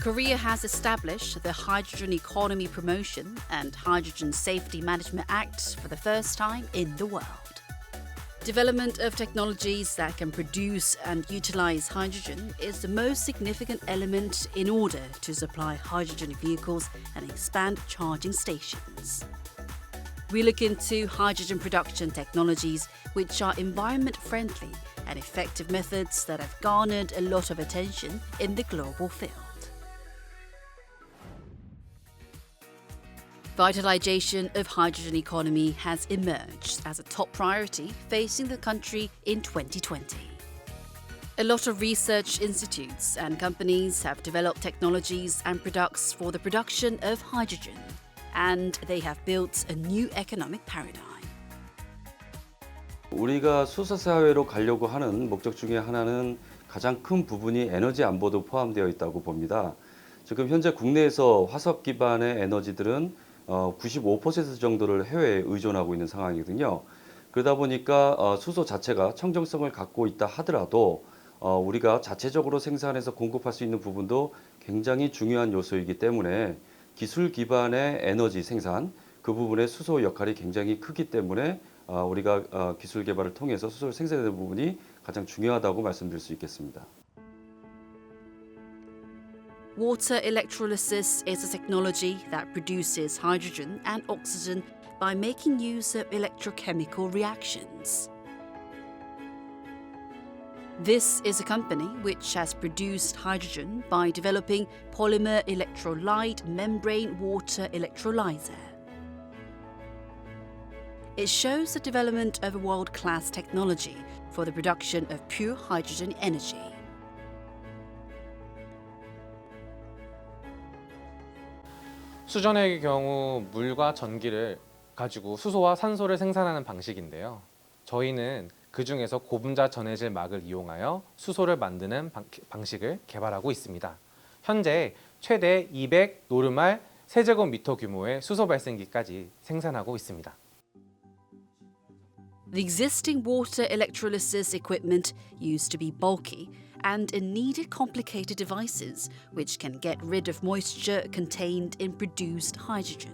Korea has established the Hydrogen Economy Promotion and Hydrogen Safety Management Act for the first time in the world. Development of technologies that can produce and utilize hydrogen is the most significant element in order to supply hydrogen vehicles and expand charging stations. We look into hydrogen production technologies which are environment friendly and effective methods that have garnered a lot of attention in the global field. Vitalization of hydrogen economy has emerged as a top priority facing the country in 2020. A lot of research institutes and companies have developed technologies and products for the production of hydrogen, and they have built a new economic paradigm. 우리가 수소 사회로 가려고 하는 목적 중에 하나는 가장 큰 부분이 에너지 안보도 포함되어 있다고 봅니다. 지금 현재 국내에서 화석 기반의 에너지들은 어, 95% 정도를 해외에 의존하고 있는 상황이거든요. 그러다 보니까 어, 수소 자체가 청정성을 갖고 있다 하더라도 어, 우리가 자체적으로 생산해서 공급할 수 있는 부분도 굉장히 중요한 요소이기 때문에 기술 기반의 에너지 생산 그 부분의 수소 역할이 굉장히 크기 때문에 어, 우리가 어, 기술 개발을 통해서 수소를 생산하는 부분이 가장 중요하다고 말씀드릴 수 있겠습니다. Water electrolysis is a technology that produces hydrogen and oxygen by making use of electrochemical reactions. This is a company which has produced hydrogen by developing polymer electrolyte membrane water electrolyzer. It shows the development of a world class technology for the production of pure hydrogen energy. 수전의 경우 물과 전기를 가지고 수소와 산소를 생산하는 방식인데요. 저희는 그 중에서 고분자 전해질 막을 이용하여 수소를 만드는 방, 방식을 개발하고 있습니다. 현재 최대 200 노르말 세제곱미터 규모의 수소 발생기까지 생산하고 있습니다. The existing water electrolysis equipment used to be bulky and it needed complicated devices which can get rid of moisture contained in produced hydrogen.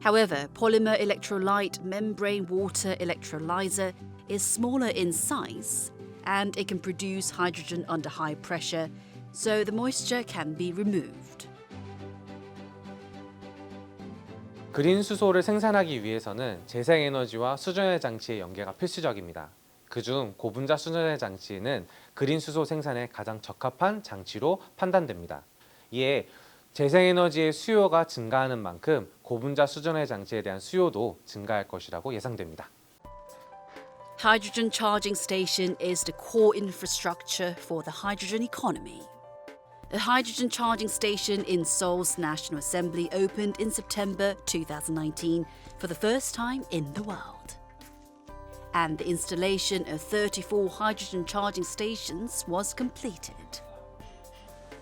However, polymer electrolyte membrane water electrolyzer is smaller in size and it can produce hydrogen under high pressure, so the moisture can be removed. 그린 수소를 생산하기 위해서는 재생에너지와 수전의 장치의 연계가 필수적입니다. 그중 고분자 수전의 장치는 그린 수소 생산에 가장 적합한 장치로 판단됩니다. 이에 재생에너지의 수요가 증가하는 만큼 고분자 수전의 장치에 대한 수요도 증가할 것이라고 예상됩니다. Hydrogen charging station is the core infrastructure for the hydrogen economy. A hydrogen charging station in Seoul's National Assembly opened in September 2019 for the first time in the world. And the installation of 34 hydrogen charging stations was completed.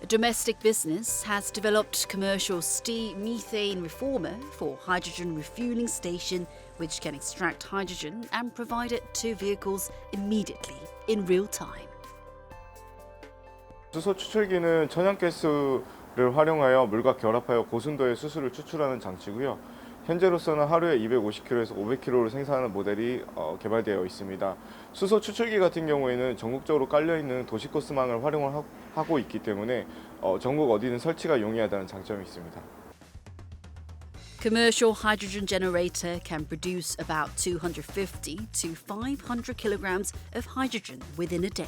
A domestic business has developed commercial steam methane reformer for hydrogen refueling station which can extract hydrogen and provide it to vehicles immediately in real time. 수소 추출기는 천연가스를 활용하여 물과 결합하여 고순도의 수소를 추출하는 장치고요. 현재로서는 하루에 250kg에서 500kg를 생산하는 모델이 어, 개발되어 있습니다. 수소 추출기 같은 경우에는 전국적으로 깔려 있는 도시 코스망을 활용을 하- 하고 있기 때문에 어, 전국 어디든 설치가 용이하다는 장점이 있습니다. Commercial hydrogen generator can produce about 250 to 500 kilograms of hydrogen within a day.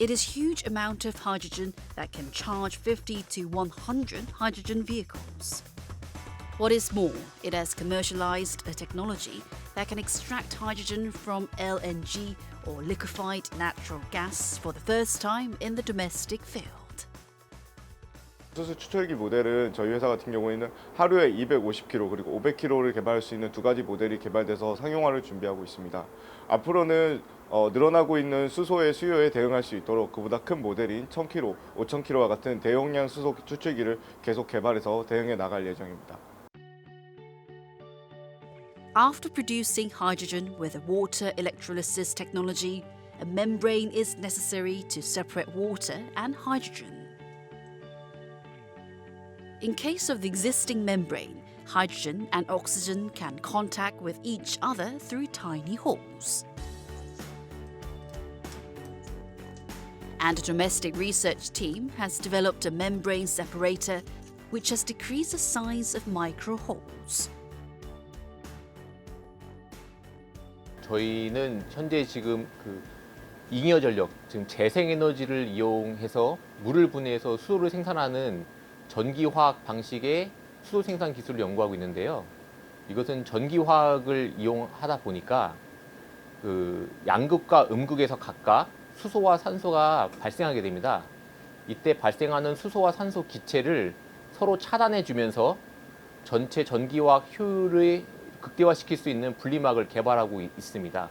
It is huge amount of hydrogen that can charge 50 to 100 hydrogen vehicles. What is more, it has commercialized a technology that can extract hydrogen from LNG or liquefied natural gas for the first time in the domestic field. 수소 추출기 모델은 저희 회사 같은 경우에는 하루에 250kg 그리고 500kg를 개발할 수 있는 두 가지 모델이 개발돼서 상용화를 준비하고 있습니다. 앞으로는 어, 늘어나고 있는 수소의 수요에 대응할 수 있도록 그보다 큰 모델인 1000kg, 5000kg와 같은 대용량 수소 추출기를 계속 개발해서 대응해 나갈 예정입니다. After producing hydrogen with a water electrolysis technology, a membrane is necessary to separate water and hydrogen. In case of the existing membrane, hydrogen and oxygen can contact with each other through tiny holes. And a domestic research team has developed a membrane separator which has decreased the size of micro holes. 저희는 현재 지금 그 잉여 전력, 지금 재생 에너지를 이용해서 물을 분해해서 수소를 생산하는 전기화학 방식의 수소 생산 기술을 연구하고 있는데요. 이것은 전기화학을 이용하다 보니까 그 양극과 음극에서 각각 수소와 산소가 발생하게 됩니다. 이때 발생하는 수소와 산소 기체를 서로 차단해 주면서 전체 전기화학 효율을 극대화시킬 수 있는 분리막을 개발하고 있- 있습니다.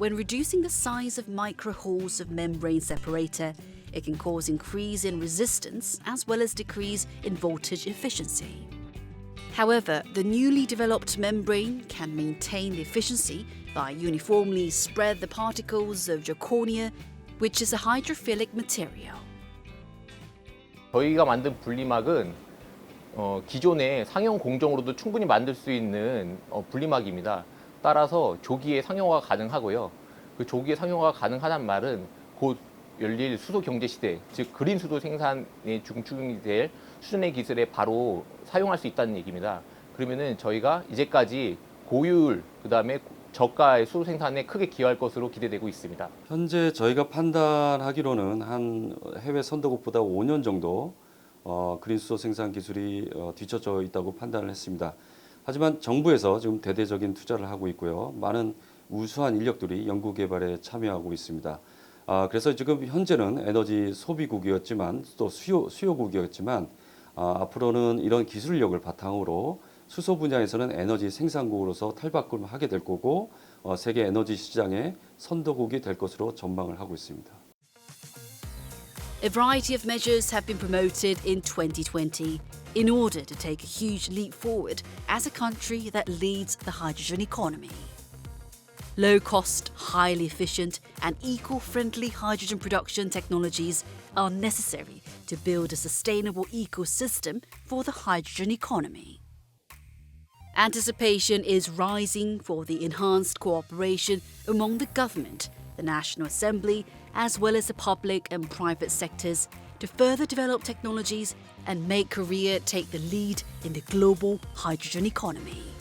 When reducing the size of micro holes of membrane separator, it can cause increase in resistance as well as decrease in voltage efficiency. However, the newly developed membrane can maintain the efficiency by uniformly spread the particles of zirconia, which is a hydrophilic material. 저희가 만든 분리막은 어, 기존의 상용 공정으로도 충분히 만들 수 있는 어, 분리막입니다. 따라서 조기에 상용화가 가능하고요. 그 조기에 상용화가 가능하단 말은 곧 열릴 수소 경제 시대, 즉 그린 수소 생산에 중축이 될 수준의 기술에 바로 사용할 수 있다는 얘기입니다. 그러면은 저희가 이제까지 고효율, 그 다음에 저가의 수소 생산에 크게 기여할 것으로 기대되고 있습니다. 현재 저희가 판단하기로는 한 해외 선도국보다 5년 정도 어, 그린수소 생산 기술이 어, 뒤처져 있다고 판단을 했습니다. 하지만 정부에서 지금 대대적인 투자를 하고 있고요. 많은 우수한 인력들이 연구 개발에 참여하고 있습니다. 아, 그래서 지금 현재는 에너지 소비국이었지만 또 수요, 수요국이었지만 아, 앞으로는 이런 기술력을 바탕으로 수소 분야에서는 에너지 생산국으로서 탈바꿈을 하게 될 거고 어, 세계 에너지 시장의 선도국이 될 것으로 전망을 하고 있습니다. A variety of measures have been promoted in 2020 in order to take a huge leap forward as a country that leads the hydrogen economy. Low cost, highly efficient, and eco friendly hydrogen production technologies are necessary to build a sustainable ecosystem for the hydrogen economy. Anticipation is rising for the enhanced cooperation among the government, the National Assembly, as well as the public and private sectors to further develop technologies and make Korea take the lead in the global hydrogen economy.